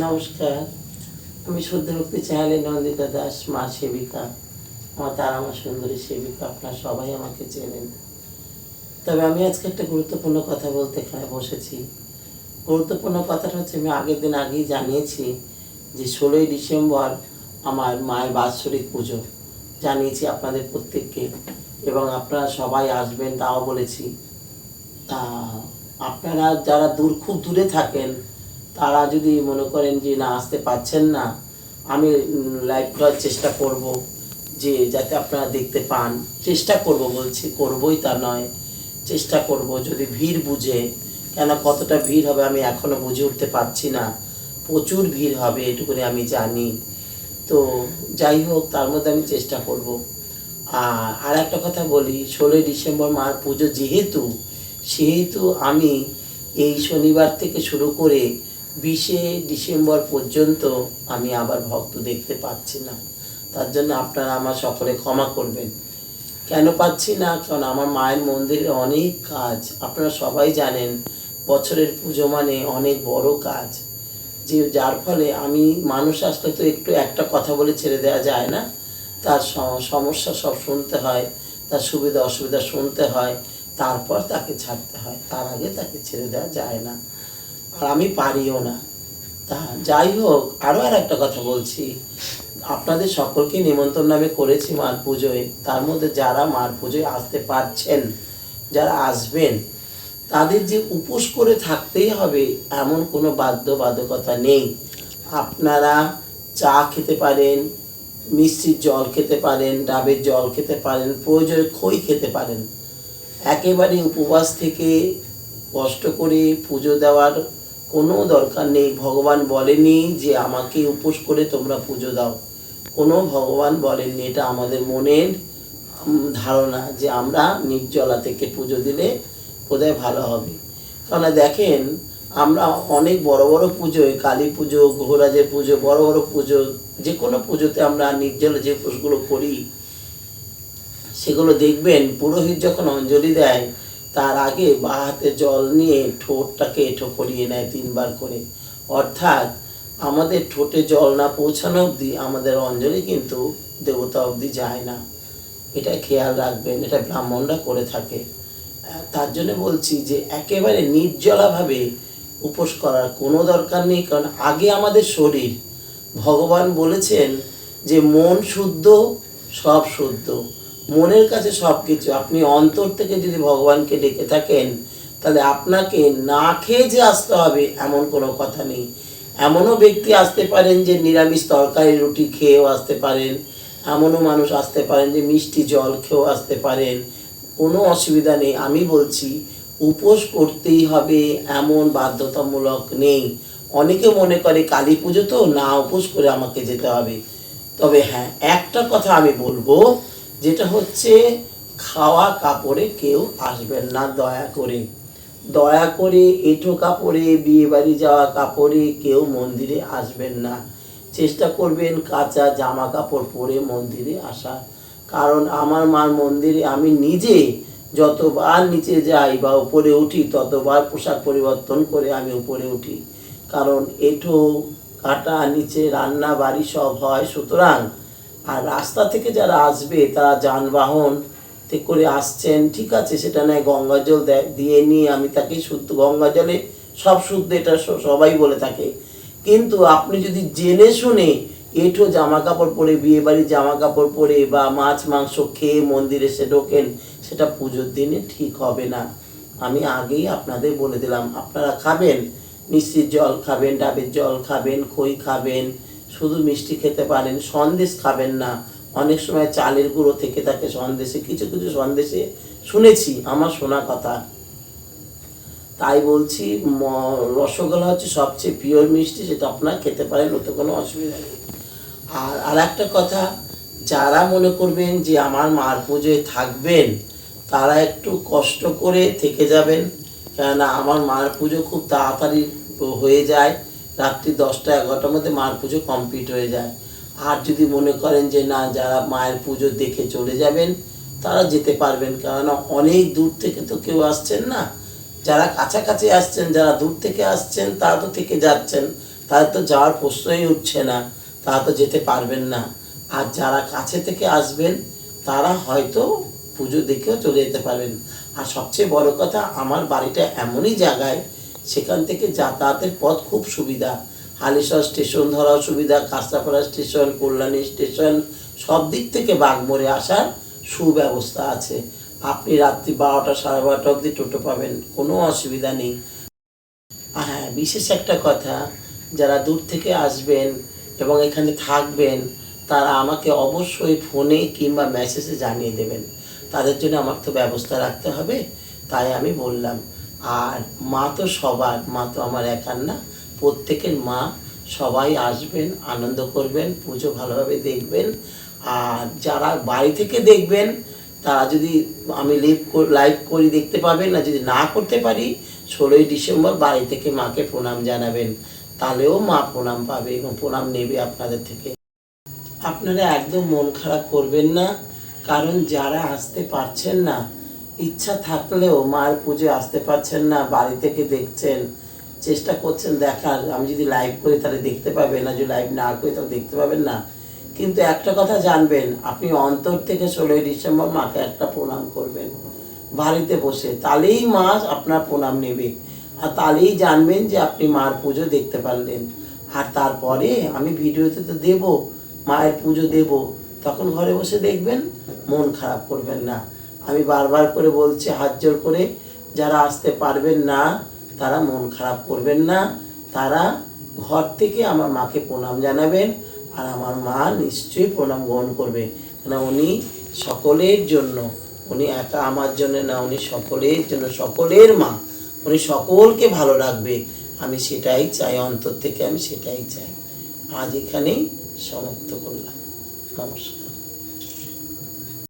নমস্কার। আমি শুদ্ধভক্তি চ্যানেলে নন্দিতা দাস, মা সেবিকা আমার তারা সুন্দরী সেবিকা, আপনারা সবাই আমাকে চেনেন। তবে আমি আজকে একটা গুরুত্বপূর্ণ কথা বলতে এখানে বসেছি। গুরুত্বপূর্ণ কথাটা হচ্ছে, আমি আগের দিন আগেই জানিয়েছি যে ষোলোই ডিসেম্বর আমার মায়ের বাৎসরিক পুজো। জানিয়েছি আপনাদের প্রত্যেককে এবং আপনারা সবাই আসবেন, তাও বলেছি। তা আপনারা যারা দূর, খুব দূরে থাকেন তারা যদি মনে করেন যে না, আসতে পারছেন না, আমি লাইভ করার চেষ্টা করব যে, যাতে আপনারা দেখতে পান। চেষ্টা করব বলছি, করবই তা নয়। চেষ্টা করব যদি ভিড় বুঝে কেন কতটা ভিড় হবে আমি এখনও বুঝে উঠতে পারছি না। প্রচুর ভিড় হবে, এটুকুনি আমি জানি। তো যাই হোক, তার মধ্যে আমি চেষ্টা করব। আর আর একটা কথা বলি, ষোলোই ডিসেম্বর মার পুজো যেহেতু, সেহেতু আমি এই শনিবার থেকে শুরু করে বিশে ডিসেম্বর পর্যন্ত আমি আবার ভক্ত দেখতে পাচ্ছি না। তার জন্য আপনারা আমার সকলে ক্ষমা করবেন। কেন পাচ্ছি না? কারণ আমার মায়ের মন্দিরে অনেক কাজ। আপনারা সবাই জানেন, বছরের পুজো মানে অনেক বড় কাজ। যে যার ফলে আমি মানুষ আসলে তো একটু একটা কথা বলে ছেড়ে দেওয়া যায় না। তার সমস্যা সব শুনতে হয়, তার সুবিধা অসুবিধা শুনতে হয়, তারপর তাকে ছাড়তে হয়। তার আগে তাকে ছেড়ে দেওয়া যায় না। আর আমি পারিও না। তা যাই হোক আরও আর একটা কথা বলছি। আপনাদের সকলকে নিমন্ত্রণ আমি করেছি মার পুজোয়। তার মধ্যে যারা মার পুজোয় আসতে পারছেন, যারা আসবেন, তাদের যে উপোস করে থাকতেই হবে, এমন কোনো বাধ্যবাধকতা নেই। আপনারা চা খেতে পারেন, মিষ্টির জল খেতে পারেন, ডাবের জল খেতে পারেন প্রয়োজনে খই খেতে পারেন। একেবারে উপবাস থেকে কষ্ট করে পুজো দেওয়ার কোনো দরকার নেই। ভগবান বলেনি যে আমাকে উপোস করে তোমরা পুজো দাও। কোনো ভগবান বলেননি, এটা আমাদের মনের ধারণা যে আমরা নির্জলা থেকে পুজো দিলে বোধহয় ভালো হবে। কারণ দেখেন, আমরা অনেক বড় বড় পুজোয়, কালী পুজো গ্রহরাজের পুজো, বড় বড় পুজো, যে কোনো পুজোতে আমরা নির্জলা যে উপোসগুলো করি, সেগুলো দেখবেন পুরোহিত যখন অঞ্জলি দেয় তার আগে বা হাতে জল নিয়ে ঠোঁটটাকে এঁঠো করিয়ে নেয় তিনবার করে। অর্থাৎ আমাদের ঠোঁটে জল না পৌঁছানো অবধি আমাদের অঞ্জলি কিন্তু দেবতা অবধি যায় না। এটা খেয়াল রাখবেন, এটা ব্রাহ্মণরা করে থাকে। তার জন্য বলছি যে একেবারে নির্জলাভাবে উপোস করার কোনো দরকার নেই, কারণ আগে আমাদের শরীর, ভগবান বলেছেন যে মন শুদ্ধ, সব শুদ্ধ। মনের কাছে সব কিছু আপনি অন্তর থেকে যদি ভগবানকে ডেকে থাকেন, তাহলে আপনাকে না খেয়ে যে আসতে হবে এমন কোনো কথা নেই। এমনও ব্যক্তি আসতে পারেন যে নিরামিষ তরকারি, রুটি খেয়েও আসতে পারেন। এমনও মানুষ আসতে পারেন যে মিষ্টি জল খেয়েও আসতে পারেন। কোনো অসুবিধা নেই। আমি বলছি, উপোস করতেই হবে এমন বাধ্যতামূলক নেই। অনেকে মনে করে কালী পুজো তো, না উপোস করে আমাকে যেতে হবে। তবে হ্যাঁ একটা কথা আমি বলব যেটা হচ্ছে খাওয়া কাপড়ে কেউ আসবেন না, দয়া করে। দয়া করে এঁঠো কাপড়ে বিয়ে বাড়ি যাওয়া কাপড়ে কেউ মন্দিরে আসবেন না। চেষ্টা করবেন কাঁচা জামা কাপড় পরে মন্দিরে আসা। কারণ আমার মার মন্দিরে আমি নিজে যতবার নিচে যাই বা উপরে উঠি, ততবার পোশাক পরিবর্তন করে আমি উপরে উঠি। কারণ এঁঠো কাটা, নিচে রান্না বাড়ি সব হয়। সুতরাং আর রাস্তা থেকে যারা আসবে, তারা যানবাহন করে আসছেন, ঠিক আছে, সেটা নয়, গঙ্গা জল দেয় নিয়ে আমি তাকে শুদ্ধ, গঙ্গা জলে সব শুদ্ধ, এটা সবাই বলে থাকে। কিন্তু আপনি যদি জেনে শুনে এঁঠো জামা কাপড় পরে বিয়ে বাড়ির জামা কাপড় পরে বা মাছ, মাংস খেয়ে মন্দিরে এসে ঢোকেন, সেটা পুজোর দিনে ঠিক হবে না। আমি আগেই আপনাদের বলে দিলাম, আপনারা খাবেন মিষ্টির জল খাবেন, ডাবের জল খাবেন, খই খাবেন শুধু মিষ্টি খেতে পারেন, সন্দেশ খাবেন না। অনেক সময় চালের গুঁড়ো থেকে থাকে সন্দেশে, কিছু কিছু সন্দেশে শুনেছি, আমার শোনা কথা। তাই বলছি রসগোল্লা হচ্ছে সবচেয়ে পিওর মিষ্টি যেটা আপনার খেতে পারেন, ওতে কোনো অসুবিধা নেই। আর আর একটা কথা, যারা মনে করবেন যে আমার মার পুজোয় থাকবেন, তারা একটু কষ্ট করে থেকে যাবেন, কেননা আমার মার পুজো খুব তাড়াতাড়ি হয়ে যায়। রাত্রি দশটা এগারোটার মধ্যে মার পুজো কমপ্লিট হয়ে যায়। আর যদি মনে করেন যে না, যারা মায়ের পুজো দেখে চলে যাবেন, তারা যেতে পারবেন। কেননা অনেক দূর থেকে তো কেউ আসছেন না। যারা কাছাকাছি আসছেন, যারা দূর থেকে আসছেন, তারা তো থেকে যাচ্ছেন। তাদের তো যাওয়ার প্রশ্নই উঠছে না। তারা তো যেতে পারবেন না। আর যারা কাছে থেকে আসবেন, তারা হয়তো পুজো দেখেও চলে যেতে পারবেন। আর সবচেয়ে বড় কথা, আমার বাড়িটা এমনই জায়গায় সেখান থেকে যাতায়াতের পথ খুব সুবিধা। হালিশহর স্টেশন ধরাও সুবিধা, কাঁচরাপাড়া স্টেশন, কল্যাণী স্টেশন, সব দিক থেকে বাগমোড়ে আসার সুব্যবস্থা আছে। আপনি রাত্রি বারোটা সাড়ে বারোটা অবধি টোটো পাবেন, কোনো অসুবিধা নেই। হ্যাঁ বিশেষ একটা কথা, যারা দূর থেকে আসবেন এবং এখানে থাকবেন, তারা আমাকে অবশ্যই ফোনে কিংবা মেসেজে জানিয়ে দেবেন। তাদের জন্য আমার তো ব্যবস্থা রাখতে হবে, তাই আমি বললাম। আর মা তো সবার, মা তো আমার একার না। প্রত্যেকের মা সবাই আসবেন, আনন্দ করবেন, পুজো ভালোভাবে দেখবেন। আর যারা বাড়ি থেকে দেখবেন, তারা যদি আমি লিভ লাইভ করি, দেখতে পাবেন না, যদি না করতে পারি, ষোলোই ডিসেম্বর বাড়ি থেকে মাকে প্রণাম জানাবেন। তাহলেও মা প্রণাম পাবে এবং প্রণাম নেবে আপনাদের থেকে। আপনারা একদম মন খারাপ করবেন না, কারণ যারা আসতে পারছেন না ইচ্ছা থাকলেও মার পুজো আসতে পারছেন না, বাড়ি থেকে দেখছেন, চেষ্টা করছেন দেখার। আমি যদি লাইভ করি তাহলে দেখতে পাবেন না, যদি লাইভ না করি তাহলে দেখতে পাবেন না। কিন্তু একটা কথা জানবেন, আপনি অন্তর থেকে ষোলোই ডিসেম্বর মাকে একটা প্রণাম করবেন, বাড়িতে বসে। তাহলেই মা আপনার প্রণাম নেবে। আর তাহলেই জানবেন যে আপনি মার পুজো দেখতে পারলেন। আর তারপরে আমি ভিডিওতে তো দেব, মায়ের পুজো দেব। তখন ঘরে বসে দেখবেন, মন খারাপ করবেন না। আমি বারবার করে বলছি, হাত জোর করে যারা আসতে পারবেন না, তারা মন খারাপ করবেন না। তারা ঘর থেকে আমার মাকে প্রণাম জানাবেন আর আমার মা নিশ্চয়ই প্রণাম গ্রহণ করবে। কেন উনি সকলের জন্য, উনি একা আমার জন্য না, উনি সকলের জন্য সকলের মা। উনি সকলকে ভালো রাখবে। আমি সেটাই চাই, অন্তর থেকে আমি সেটাই চাই। আজ এখানেই সমাপ্ত করলাম। নমস্কার।